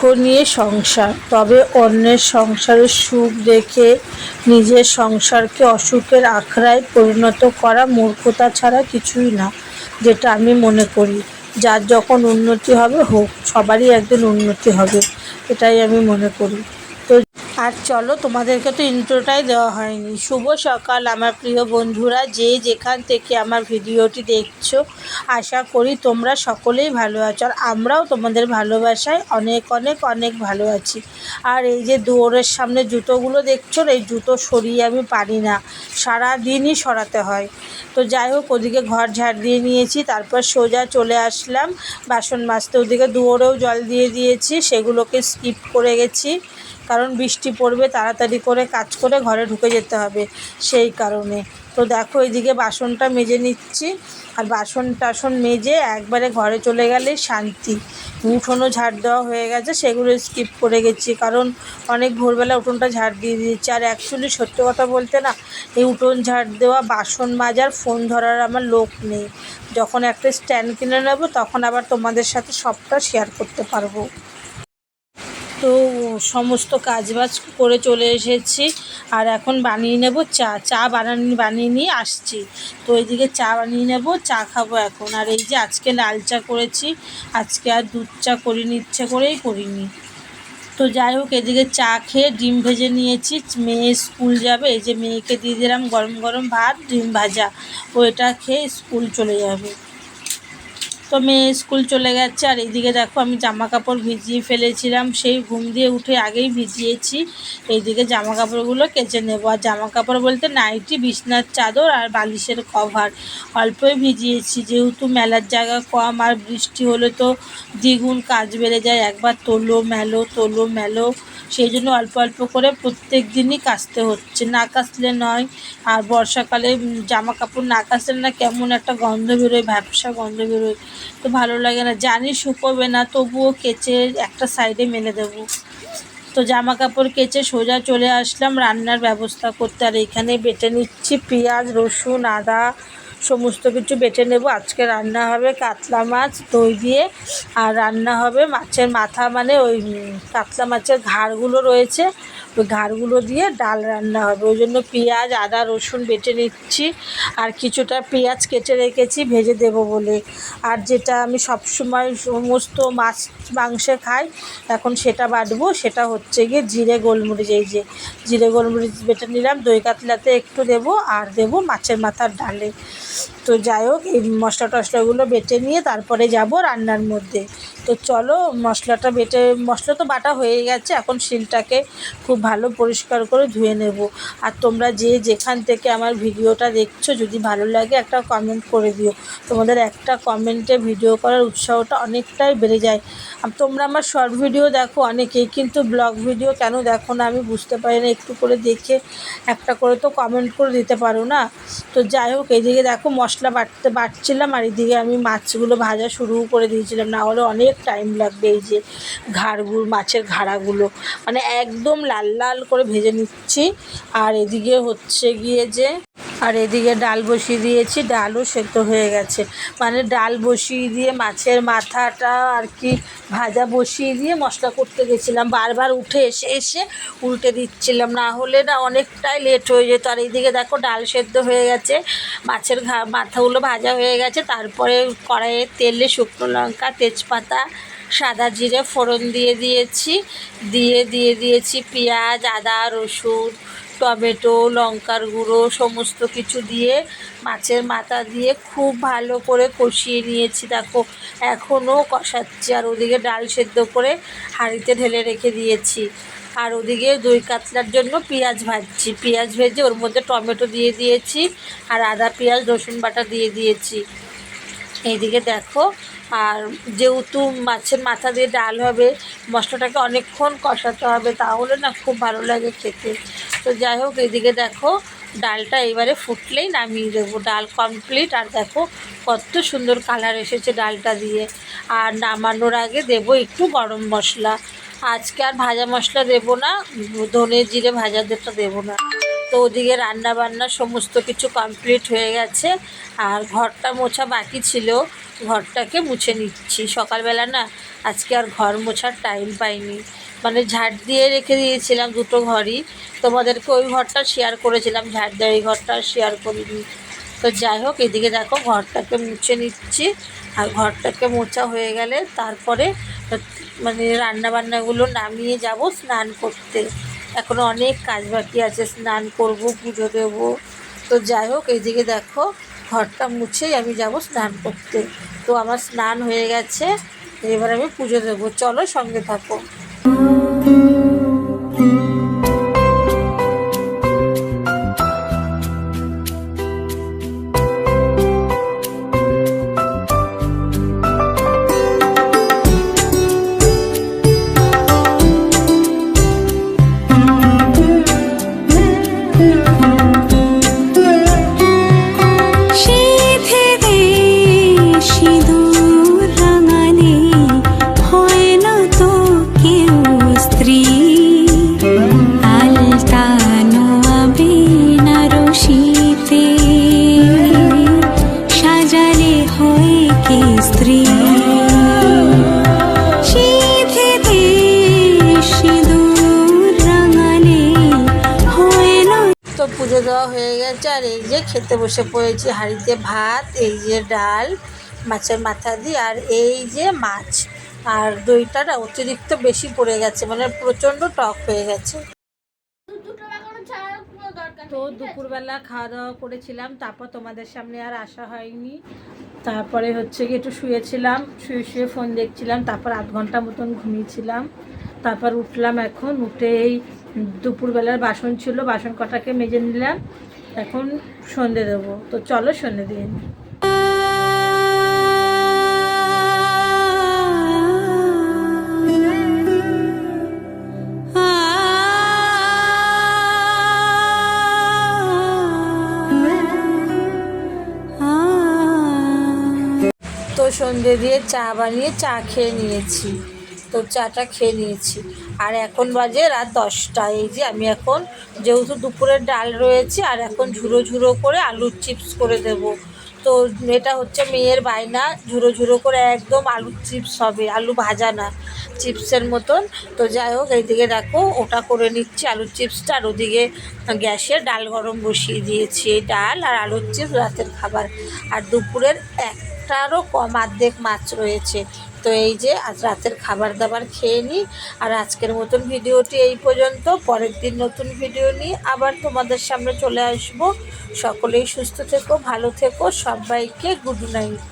দুঃখ নিয়ে সংসার, তবে অন্যের সংসারের সুখ দেখে নিজের সংসারকে অসুখের আখড়ায় পরিণত করা মূর্খতা ছাড়া কিছুই না, যেটা আমি মনে করি। যার যখন উন্নতি হবে, হোক, সবারই একদিন উন্নতি হবে, এটাই আমি মনে করি। আর চলো, তোমাদেরকে তো ইন্ট্রোটাই দেওয়া হয়নি। শুভ সকাল, আমার প্রিয় বন্ধুরা। যে যেখান থেকে আমার ভিডিওটি দেখছ, আশা করি তোমরা সকলেই ভালো আছো। আর আমরাও তোমাদের ভালোবাসায় অনেক অনেক অনেক ভালো আছি। আর এই যে দুয়ারের সামনে জুতোগুলো দেখছ এই জুতো সরিয়ে আমি পারি না। সারা দিনই সরাতে হয়। তো যাই হোক, ওদিকে ঘর ঝাড় দিয়ে নিয়েছি, তারপর সোজা চলে আসলাম। বাসন মাজতে, ওদিকে দুয়ারেও জল দিয়ে দিয়েছি, সেগুলোকে স্কিপ করে গেছি। কারণ বৃষ্টি পড়বে, তাড়াতাড়ি করে কাজ করে ঘরে ঢুকে যেতে হবে সেই কারণে। তো দেখো এইদিকে বাসনটা মেজে নিচ্ছি। আর বাসন টাসন মেজে একবারে ঘরে চলে গেলে শান্তি। উঠোনও ঝাড় দেওয়া হয়ে গেছে, সেগুলো স্কিপ করে গেছি। কারণ অনেক ভোরবেলা উঠোনটা ঝাড় দিয়ে দিয়েছি। আর অ্যাকচুয়ালি সত্যি কথা বলতে না, এই উঠোন ঝাড় দেওয়া, বাসন মাজার ফোন ধরার আমার লোক নেই। যখন একটা স্ট্যান্ড কিনে নেব, তখন আবার তোমাদের সাথে সবটা শেয়ার করতে পারব। তো সমস্ত কাজবাজ করে চলে এসেছি। আর এখন বানিয়ে নেব চা চা বানানি, বানিয়ে নিয়ে আসছি। তো এইদিকে চা বানিয়ে নেব, চা খাব এখন। আর এই যে আজকে লাল চা করেছি, আজকে আর দুধ চা করিনি, ইচ্ছে করেই করিনি। তো যাই হোক, এদিকে চা খেয়ে ডিম ভেজে নিয়েছি। মেয়ে স্কুল যাবে, এই যে মেয়েকে দিয়ে দিলাম গরম গরম ভাত, ডিম ভাজা। ও এটা খেয়ে স্কুল চলে যাবে। তো মেয়ে স্কুল চলে গেছে, আর এইদিকে দেখো আমি জামা কাপড় ভিজিয়ে ফেলেছিলাম। সেই ঘুম দিয়ে উঠে আগেই ভিজিয়েছি। এইদিকে জামা কাপড়গুলো কেচে নেব। আর জামা কাপড় বলতে নাইটি, বিছনার চাদর আর বালিশের কভার। অল্পই ভিজিয়েছি, যেহেতু মেলার জায়গা কম আর বৃষ্টি হলে তো দ্বিগুণ কাজ বেড়ে যায়। একবার তোলো, মেলো তোলো, মেলো। সেই জন্য অল্প অল্প করে প্রত্যেক দিনই কাচতে হচ্ছে। না কাচলে নয়, আর বর্ষাকালে জামা কাপড় না কাচলে না কেমন একটা গন্ধ বেরোয়, ভ্যাপসা গন্ধ বেরোয়। তো ভালো লাগে না। জানি শুকোবে না, তবুও কেচে একটা সাইডে মেলে দেবো। তো জামা কাপড় কেচে সোজা চলে আসলাম, রান্নার ব্যবস্থা করতে। আর এখানে বেটে নিচ্ছি পেঁয়াজ, রসুন, আদা, সমস্ত কিছু বেটে নেব। আজকে রান্না হবে কাতলা মাছ, দই দিয়ে। আর রান্না হবে মাছের মাথা মানে ওই কাতলা মাছের ঘাড়গুলো রয়েছে। ওই ঘাড়গুলো দিয়ে ডাল রান্না হবে। ওই জন্য পেঁয়াজ, আদা, রসুন বেটে নিচ্ছি। আর কিছুটা পেঁয়াজ কেটে রেখেছি, ভেজে দেব বলে। আর যেটা আমি সবসময় সমস্ত মাছ, মাংসে খাই, এখন সেটা বাটবো। সেটা হচ্ছে গিয়ে জিরে গোলমরিচ। এই যে জিরে গোলমরিচ বেটে নিলাম, দই কাতলাতে একটু দেবো, আর দেবো মাছের মাথার ডালে। তো যাই হোক, এই মশলা টশলাগুলো বেটে নিয়ে তারপরে যাব রান্নার মধ্যে। তো চলো, মশলাটা বেটে, মশলা তো বাটা হয়ে গেছে। এখন শিলটাকে খুব ভালো পরিষ্কার করে ধুয়ে নেব। আর তোমরা যে যেখান থেকে আমার ভিডিওটা দেখছ, যদি ভালো লাগে একটা কমেন্ট করে দিও। তোমাদের একটা কমেন্টে ভিডিও করার উৎসাহটা অনেকটাই বেড়ে যায়। তোমরা আমার শর্ট ভিডিও দেখো অনেকেই, কিন্তু ব্লগ ভিডিও কেন দেখো না আমি বুঝতে পারি না, একটু করে দেখে একটা করে তো কমেন্ট করে দিতে পারো না? তো যাই হোক, এদিকে দেখো মশলা বাটতে বাটছিলাম, আর এদিকে আমি মাছগুলো ভাজা শুরু করে দিয়েছিলাম। না হলে অনেক টাইম লাগবে এই যে ঘাড়গুলো, মাছের ঘাড়াগুলো। মানে একদম লাল লাল লাল করে ভেজে নিচ্ছি। আর এদিকে হচ্ছে গিয়ে যে, আর এদিকে ডাল বসিয়ে দিয়েছি, ডালও সেদ্ধ হয়ে গেছে। মানে ডাল বসিয়ে দিয়ে মাছের মাথাটা আর কি ভাজা বসিয়ে দিয়ে মশলা করতে গেছিলাম। বারবার উঠে এসে এসে উল্টে দিচ্ছিলাম। না হলে না অনেকটাই লেট হয়ে যেত। আর এইদিকে দেখো ডাল সেদ্ধ হয়ে গেছে, মাছের ঘা, মাথাগুলো ভাজা হয়ে গেছে। তারপরে কড়াইয়ে তেলে শুকনো লঙ্কা, তেজপাতা সাদা জিরে ফোড়ন দিয়ে দিয়েছি। দিয়ে দিয়ে দিয়েছি পেঁয়াজ, আদা, রসুন, টমেটো, লঙ্কার গুঁড়ো, সমস্ত কিছু দিয়ে মাছের মাথা দিয়ে খুব ভালো করে কষিয়ে নিয়েছি। দেখো এখনও কষাচ্ছি আর ওদিকে ডাল সেদ্ধ করে হাঁড়িতে ঢেলে রেখে দিয়েছি। আর ওদিকে দই কাতলার জন্য পেঁয়াজ ভাজছি। পেঁয়াজ ভেজে ওর মধ্যে টমেটো দিয়ে দিয়েছি আর আদা, পেঁয়াজ, রসুন বাটা দিয়ে দিয়েছি। এইদিকে দেখো আর যেহেতু মাছের মাথা দিয়ে ডাল হবে, মশলাটাকে অনেকক্ষণ কষাতে হবে, তাহলে না খুব ভালো লাগে খেতে। তো যাই হোক, এদিকে দেখো ডালটা এবারে ফুটলেই নামিয়ে দেবো। ডাল কমপ্লিট আর দেখো কত সুন্দর কালার এসেছে ডালটা দিয়ে। আর নামানোর আগে দেবো একটু গরম মশলা। আজকে আর ভাজা মশলা দেবো না, ধনে জিরে ভাজা যেটা দেবো না। তো ওদিকে রান্না বান্না সমস্ত কিছু কমপ্লিট হয়ে গেছে, আর ঘরটা মোছা বাকি ছিল। ঘরটাকে মুছে নিচ্ছি। সকালবেলা না আজকে আর ঘর মোছার টাইম পাইনি। মানে ঝাড় দিয়ে রেখে দিয়েছিলাম দুটো ঘরই। তোমাদেরকে ওই ঘরটা শেয়ার করেছিলাম, ঝাড় দেওয়া এই ঘরটা শেয়ার করিনি। তো যাই হোক, এদিকে দেখো ঘরটাকে মুছে নিচ্ছি। আর ঘরটাকে মোছা হয়ে গেলে তারপরে মানে রান্না বান্নাগুলো নামিয়ে যাব স্নান করতে। এখনও অনেক কাজ বাকি আছে, স্নান করব, পুজো দেবো। তো যাই হোক এইদিকে দেখো ঘরটা মুছেই আমি যাব স্নান করতে। তো আমার স্নান হয়ে গেছে, এবার আমি পুজো দেবো। চলো সঙ্গে থাকো। দেওয়া হয়ে গেছে। আর এই যে খেতে বসে পড়েছি হাঁড়িতে ভাত, এই যে ডাল, মাছের মাথা দিয়ে আর এই যে মাছ। আর দইটা অতিরিক্ত বেশি পড়ে গেছে মানে প্রচণ্ড টক হয়ে গেছে। তো দুপুরবেলা খাওয়া দাওয়া করেছিলাম, তারপর তোমাদের সামনে আর আসা হয়নি। তারপরে হচ্ছে কি একটু শুয়েছিলাম, শুয়ে শুয়ে ফোন দেখছিলাম, তারপর আধ ঘণ্টা মতন ঘুমিয়েছিলাম। তারপর উঠলাম এখন উঠে এই দুপুরবেলার বাসন ছিল, বাসন কটাকে মেজে নিলাম। এখন সন্ধে দেবো। তো চলো সন্ধে দিয়ে। সন্ধে দিয়ে চা বানিয়ে চা খেয়ে নিয়েছি। তো চাটা খেয়ে নিয়েছি। আর এখন বাজে রাত দশটা। এই যে আমি এখন যেহেতু দুপুরের ডাল রয়েছে, আর এখন ঝুড়ো ঝুড়ো করে আলুর চিপস করে দেব। তো এটা হচ্ছে মেয়ের বায়না ঝুড়ো ঝুড়ো করে একদম আলুর চিপস হবে, আলু ভাজা না, চিপসের মতন। তো যাই হোক, এইদিকে দেখো, ওটা করে নিচ্ছি আলুর চিপসটা, আর ওদিকে গ্যাসে ডাল গরম বসিয়ে দিয়েছি ডাল আর আলুর চিপস রাতের খাবার। আর দুপুরের একটারও কম আর্ধেক মাছ রয়েছে। তো এই যে আজ রাতের খাবার দাবার খেয়ে নিই। আর আজকের মতন ভিডিওটি এই পর্যন্ত। পরের দিন নতুন ভিডিও নিয়ে আবার তোমাদের সামনে চলে আসব। সকলেই সুস্থ থেকো, ভালো থেকো, সবাইকে গুড নাইট।